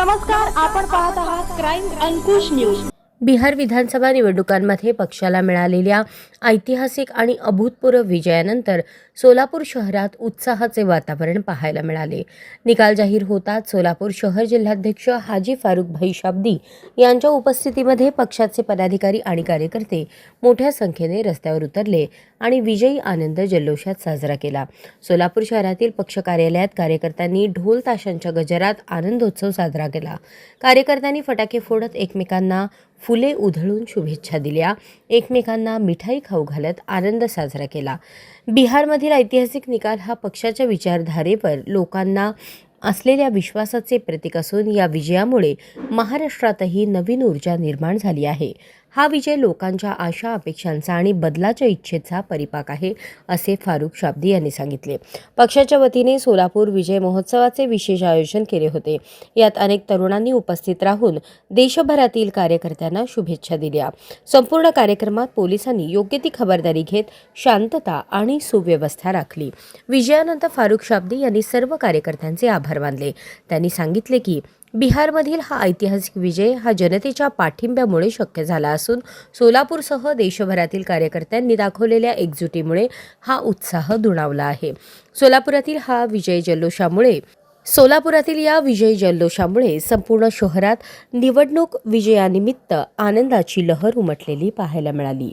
नमस्कार आपण पाहत आहात क्राईम अंकुश न्यूज बिहार विधानसभा निवडणुकांमध्ये पक्षाला मिळालेल्या ऐतिहासिक आणि अभूतपूर्व विजयानंतर सोलापूर शहरात उत्साहाचे वातावरण पाहायला मिळाले. निकाल जाहीर होताच सोलापूर शहर जिल्हाध्यक्ष हाजी फारुख भाई शाब्दी यांच्या उपस्थितीमध्ये पक्षाचे पदाधिकारी आणि कार्यकर्ते मोठ्या संख्येने रस्त्यावर उतरले आणि विजयी आनंद जल्लोषात साजरा केला. सोलापूर शहरातील पक्ष कार्यालयात कार्यकर्त्यांनी ढोल ताशांच्या गजरात आनंदोत्सव साजरा केला. कार्यकर्त्यांनी फटाके फोडत एकमेकांना फुले उधळून शुभेच्छा दिल्या. एकमेकांना मिठाई खाऊ घालत आनंद साजरा केला. बिहारमधील ऐतिहासिक निकाल हा पक्षाच्या विचारधारेवर लोकांना असलेल्या विश्वासाचे प्रतीक असून या विजयामुळे महाराष्ट्रातही नवीन ऊर्जा निर्माण झाली आहे. हा विजय लोकांच्या आशा अपेक्षांचा आणि बदलाच्या इच्छेचा परिपाक आहे असे फारुख शाब्दी यांनी सांगितले. पक्षाच्या वतीने सोलापूर विजय महोत्सवाचे विशेष आयोजन केले होते. यात अनेक तरुणांनी उपस्थित राहून देशभरातील कार्यकर्त्यांना शुभेच्छा दिल्या. संपूर्ण कार्यक्रमात पोलिसांनी योग्य ती खबरदारी घेत शांतता आणि सुव्यवस्था राखली. विजयानंतर फारुख शाब्दी यांनी सर्व कार्यकर्त्यांचे आभार मानले. त्यांनी सांगितले की बिहारमधील हा ऐतिहासिक विजय हा जनतेच्या पाठिंब्यामुळे शक्य झाला असून सोलापूरसह देशभरातील कार्यकर्त्यांनी दाखवलेल्या एकजुटीमुळे हा उत्साह दुणावला आहे. सोलापुरातील हा विजय जल्लोषामुळे सोलापुरातील या विजय जल्लोषामुळे संपूर्ण शहरात निवडणूक विजयानिमित्त आनंदाची लहर उमटलेली पाहायला मिळाली.